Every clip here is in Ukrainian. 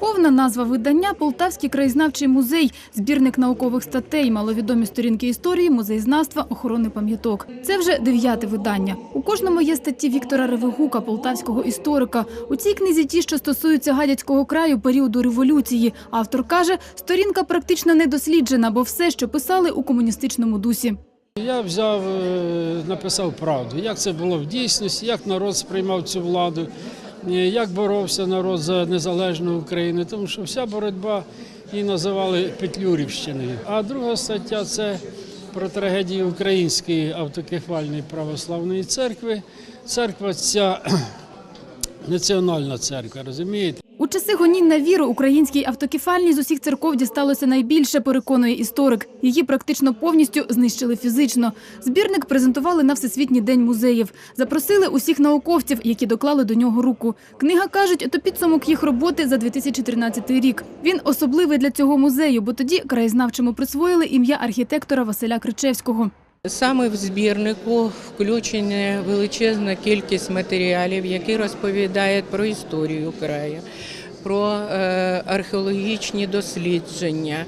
Повна назва видання Полтавський краєзнавчий музей, збірник наукових статей, маловідомі сторінки історії, музеєзнавства, охорони пам'яток. Це вже дев'яте видання. У кожному є статті Віктора Ревигука, полтавського історика. У цій книзі ті, що стосуються гадяцького краю періоду революції. Автор каже, сторінка практично не досліджена, бо все, що писали у комуністичному дусі. Я взяв, е, написав правду, як це було в дійсності, як народ сприймав цю владу, як боровся народ за незалежну Україну, тому що вся боротьба її називали Петлюрівщиною. А друга стаття це про трагедію Української автокефальної православної церкви. Церква ця національна церква, розумієте? Часи гонінь на віру українській автокефальній з усіх церков дісталося найбільше, переконує історик. Її практично повністю знищили фізично. Збірник презентували на Всесвітній день музеїв. Запросили усіх науковців, які доклали до нього руку. Книга, кажуть, то підсумок їх роботи за 2013 рік. Він особливий для цього музею, бо тоді краєзнавчому присвоїли ім'я архітектора Василя Кричевського. Саме в збірнику включена величезна кількість матеріалів, які розповідають про історію краю. Про е, археологічні дослідження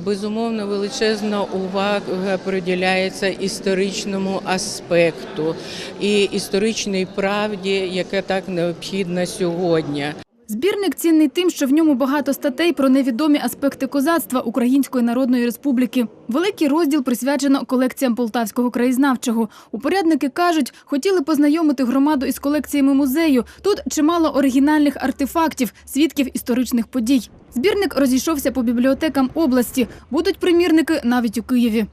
безумовно величезна увага приділяється історичному аспекту і історичній правді, яка так необхідна сьогодні. Збірник цінний тим, що в ньому багато статей про невідомі аспекти козацтва Української Народної Республіки. Великий розділ присвячено колекціям полтавського краєзнавчого. Упорядники кажуть, хотіли познайомити громаду із колекціями музею. Тут чимало оригінальних артефактів, свідків історичних подій. Збірник розійшовся по бібліотекам області. Будуть примірники навіть у Києві.